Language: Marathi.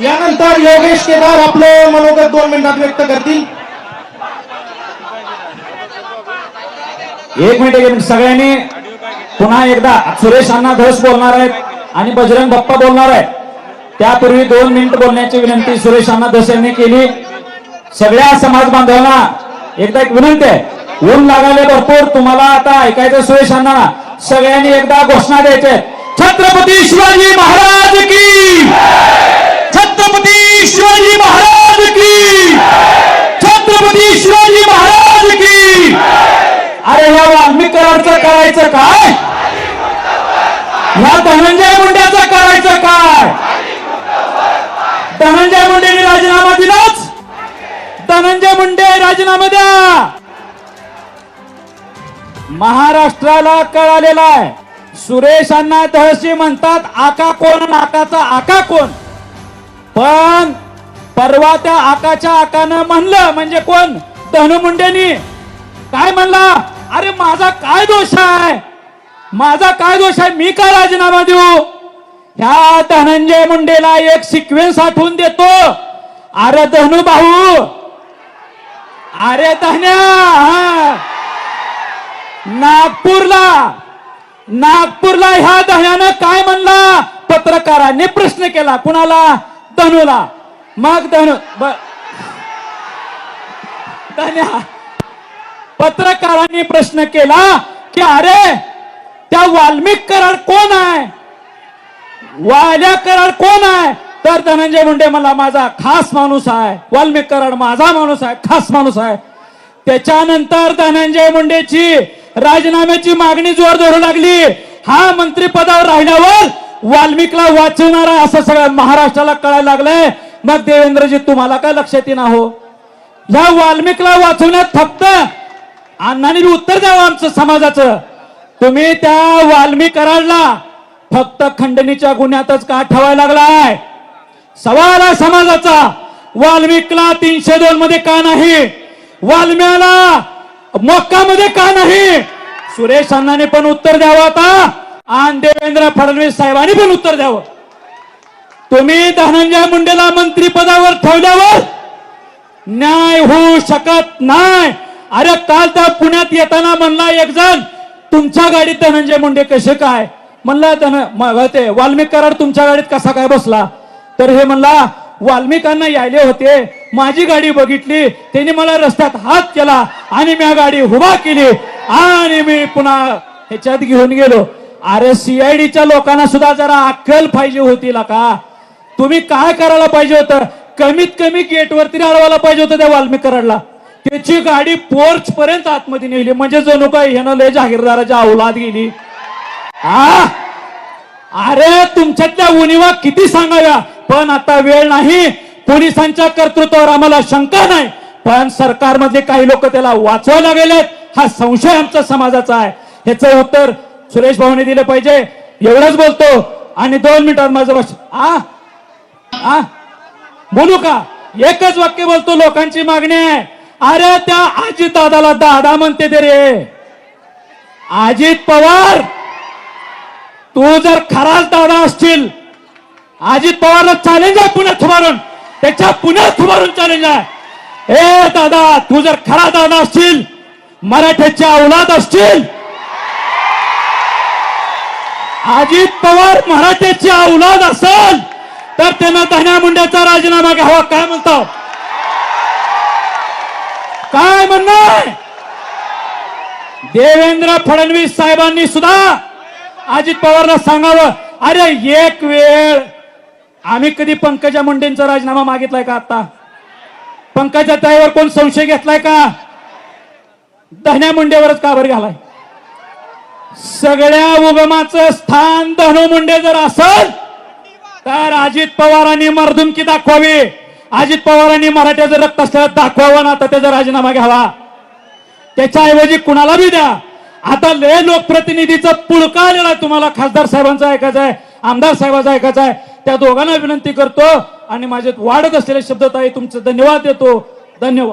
यानंतर योगेश केदार आपलं मनोगत दोन मिनिटात व्यक्त करतील. एक मिनिट एक मिनिट. सगळ्यांनी पुन्हा एकदा सुरेश अण्णा धस बोलणार आहेत आणि बजरंग बाप्पा बोलणार आहेत. त्यापूर्वी दोन मिनिट बोलण्याची विनंती सुरेश अण्णा धस यांनी केली. सगळ्या समाज बांधवांना एकदा एक विनंती आहे. ऊन लागायला भरपूर. तुम्हाला आता ऐकायचं सुरेश अण्णा सगळ्यांनी एकदा घोषणा द्यायच्या छत्रपती शिवाजी महाराज की छत्रपती शिवाजी महाराज की। छत्रपती शिवाजी महाराज की। अरे ह्या वाल्मिक करायचं काय? ह्या धनंजय मुंड्याचं करायचं काय? धनंजय मुंडेने राजीनामा दिलाच? धनंजय मुंडे राजीनामा द्या. महाराष्ट्राला कळालेला आहे. सुरेशांना तहसी म्हणतात आका कोण? नाकाचा आका कोण? पण परवा त्या आकाच्या आकानं म्हणलं म्हणजे कोण? धनुमुंडेनी काय म्हणला? अरे माझा काय दोष आहे? माझा काय दोष आहे? मी का राजीनामा देऊ? ह्या धनंजय मुंडेला एक सिक्वेन्स आठवून देतो. अरे धनु भाऊ. अरे धन्या नागपूरला नागपूरला ह्या दह्यानं काय म्हणला? पत्रकारांनी प्रश्न केला. कुणाला? धनुला. मग धनु. धन्या. पत्रकारांनी प्रश्न केला की अरे त्या वाल्मिक करार कोण आहे? वाल्या करार कोण आहे? तर धनंजय मुंडे मला माझा खास माणूस आहे. वाल्मिक कराड माझा माणूस आहे. खास माणूस आहे. त्याच्यानंतर धनंजय मुंडेची राजीनाम्याची मागणी जोर धरू लागली. हा मंत्रिपदावर राहिल्यावर वाल्मिकला वाचवणारा असं सगळं महाराष्ट्राला कळायला लागलंय. मग देवेंद्रजी तुम्हाला काय लक्षात येणार हो? ह्या वाल्मिकला वाचवण्यात फक्त अण्णांनी उत्तर द्यावं आमचं समाजाचं. तुम्ही त्या वाल्मिक कराडला फक्त खंडणीच्या गुन्ह्यातच का ठेवायला लागलाय? सवाल आहे समाजाचा. वाल्मिकला तीनशे दोन मध्ये का नाही? वाल्म्याला मोक्कामध्ये का नाही? सुरेश अण्णाने पण उत्तर द्यावं आता. आणि देवेंद्र फडणवीस साहेबांनी पण उत्तर द्यावं. तुम्ही धनंजय मुंडेला मंत्रीपदावर ठेवल्यावर न्याय होऊ शकत नाही. अरे काल त्या पुण्यात येताना म्हणला एक जण तुमच्या गाडीत धनंजय मुंडे कसे काय? म्हणला धन ते वाल्मिक कराड तुमच्या गाडीत कसा काय बसला? तर हे म्हणला वाल्मिकांना यायले होते. माझी गाडी बघितली. त्यांनी मला रस्त्यात हात केला आणि मी गाडी उभा केली आणि मी पुन्हा ह्याच्यात घेऊन गेलो. अरे सीआयडीच्या लोकांना सुद्धा जरा अक्कल पाहिजे होती का? तुम्ही काय करायला पाहिजे होतं? कमीत कमी गेटवर तरी अडवायला पाहिजे होतं त्या वाल्मिक त्याची गाडी पोर्च पर्यंत आतमध्ये नेली. म्हणजे जणू काय ह्यानं लय जागीरदाराच्या अवलाद गेली. हा अरे तुमच्यातल्या उणीवा किती सांगाव्या? पण आता वेळ नाही. पोलिसांच्या कर्तृत्वावर आम्हाला शंका नाही. पण सरकारमधले काही लोक त्याला वाचवायला गेलेत हा संशय आमच्या समाजाचा आहे. ह्याचं उत्तर सुरेश भाऊने दिलं पाहिजे. एवढंच बोलतो. आणि दोन मिनिटात माझं बस आ? आ? बोलू का? एकच वाक्य बोलतो लोकांची मागणी आहे. अरे त्या अजित दादाला दादा म्हणते ते रे. अजित पवार तू जर खराच दादा असशील अजित पवारला चॅलेंज आहे पुण्यात उभारून त्याच्या पुण्यात उभारून चॅलेंज आहे. ए दादा तू जर खरा दादा असशील मराठ्याच्या औलाद असतील अजित पवार मराठ्याची औलाद असेल तर त्यांना धन्या मुंड्याचा राजीनामा घ्यावा. काय म्हणतो? काय म्हणणार? देवेंद्र फडणवीस साहेबांनी सुद्धा अजित पवारला सांगावं. अरे एक वेळ. आम्ही कधी पंकजा मुंडेंचा राजीनामा मागितलाय का आता? पंकजा ताईवर कोण संशय घेतलाय का? धन्या मुंडेवरच काबर घालाय? सगळ्या उगमाचं स्थान धनु मुंडे जर असल तर अजित पवारांनी मर्दुमकी दाखवावी. अजित पवारांनी मराठ्याचं रक्त असल्याला दाखवावं ना आता त्याचा राजीनामा घ्यावा. त्याच्याऐवजी कुणाला बी द्या. आता लय लोकप्रतिनिधीचा पुळका आलेला आहे तुम्हाला खासदार साहेबांचा ऐकायचा आहे आमदार साहेबांचा ऐकायचा आहे. त्या दोघांना विनंती करतो आणि माझ्यात वाढत असलेले शब्द ताई तुमचं धन्यवाद देतो. धन्यवाद.